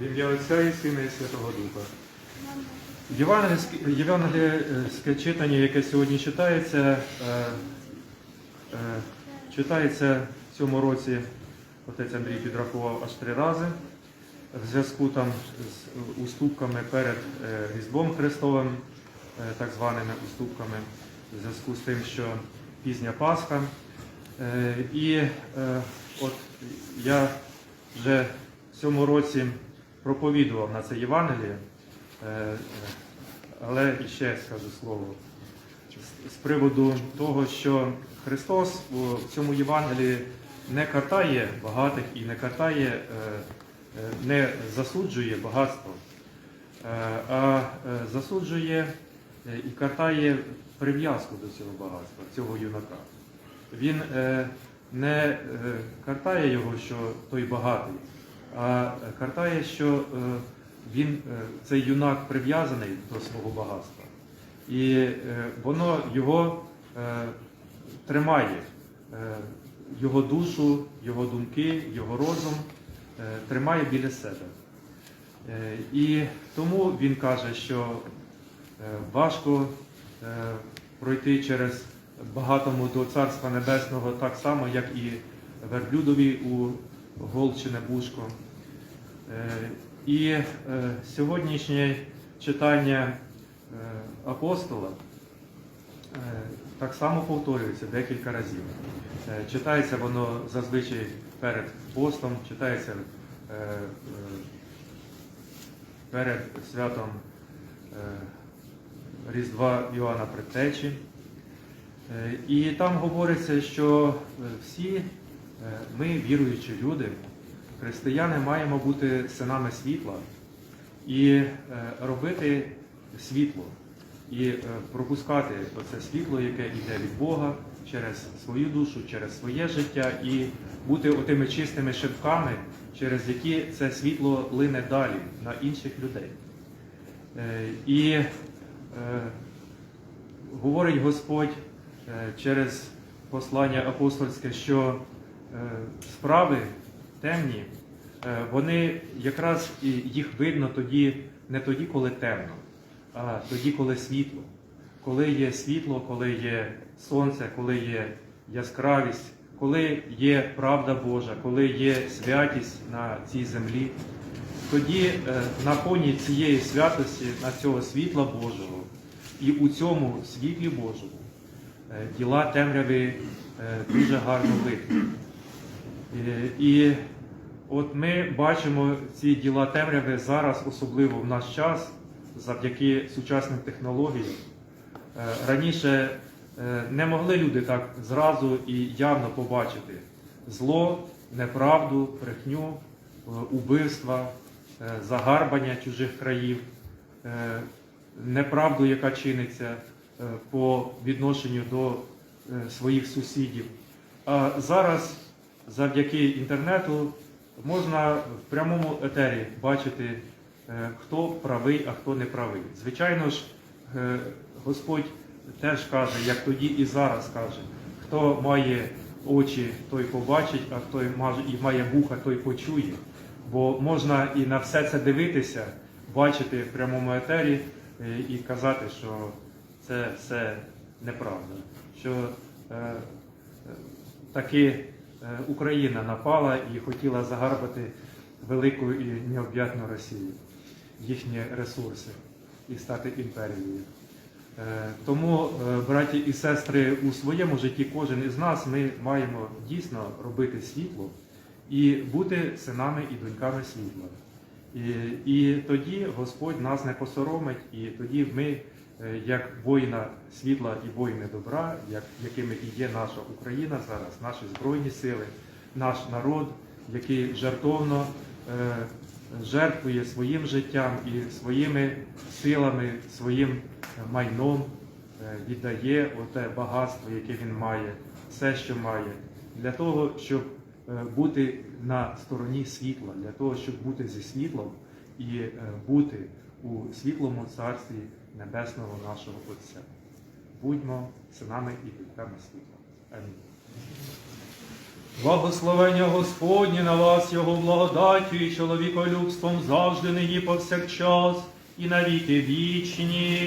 В ім'я Отця і Сина і Святого Духа. Євангельське, читання, яке сьогодні читається, е, е, читається в цьому році, отець Андрій підрахував аж три рази, в зв'язку там з уступками перед е, Різдвом Христовим, так званими уступками, в зв'язку з тим, що пізня Пасха. І от я вже в цьому році проповідував на це Євангеліє, е, е, але іще скажу слово. З- приводу того, що Христос у цьому Євангелії не картає багатих і не картає, е, не засуджує багатство, а засуджує і картає прив'язку до цього багатства, цього юнака. Він не картає його, що той багатий, а картає, що е, він, е, цей юнак прив'язаний до свого багатства. І е, воно його е, тримає, е, його душу, його думки, його розум е, тримає біля себе. Е, І тому він каже, що е, важко е, пройти через багатому до Царства Небесного так само, як і верблюдові у Голчине Бушко. Е, І е, сьогоднішнє читання е, апостола так само повторюється декілька разів. Читається воно зазвичай перед постом, читається перед святом Різдва Іоанна Предтечі. І там говориться, що всі ми, віруючі люди, християни, маємо бути синами світла і е, робити світло, і е, пропускати оце світло, яке йде від Бога через свою душу, через своє життя, і бути отими чистими шибками, через які це світло лине далі на інших людей. Е, І говорить Господь через послання апостольське, що справи темні, е, вони якраз їх видно тоді, не тоді, коли темно, а тоді, коли світло. Коли є світло, коли є сонце, коли є яскравість, коли є правда Божа, коли є святість на цій землі, тоді е, на фоні цієї святості, на цього світла Божого, і у цьому світлі Божому е, діла темряви дуже гарно видно. І от ми бачимо ці діла темряви зараз, особливо в наш час, завдяки сучасним технологіям. Е, Раніше е, не могли люди так зразу і явно побачити зло, неправду, брехню, е, убивства, загарбання чужих країв, неправду, яка чиниться по відношенню до своїх сусідів. А зараз завдяки інтернету можна в прямому етері бачити, е, хто правий, а хто не правий. Звичайно ж, е, Господь теж каже, як тоді і зараз каже, хто має очі, той побачить, а хто і має- вуха, той почує. Бо можна і на все це дивитися, бачити в прямому етері е, і казати, що це все неправда. Що е, таки Україна напала і хотіла загарбати велику і необ'ятну Росію, їхні ресурси і стати імперією. Е, Тому, е, браті і сестри, у своєму житті кожен із нас ми маємо дійсно робити світло і бути синами і доньками світла. І, і тоді Господь нас не посоромить, і тоді ми, е, як воїна світла і воїни добра, як, якими і є наша Україна зараз, наші Збройні сили, наш народ, який жертовно е, жертвує своїм життям і своїми силами, своїм майном, е, віддає оте багатство, яке він має, все, що має, для того, щоб е, бути на стороні світла, для того, щоб бути зі світлом і е, бути у світлому царстві небесного нашого Отця. Будьмо синами і дітьми світла. Амінь. Благословення Господнє на вас, Його благодаттю і чоловіколюбством завжди нині повсякчас і навіки вічні.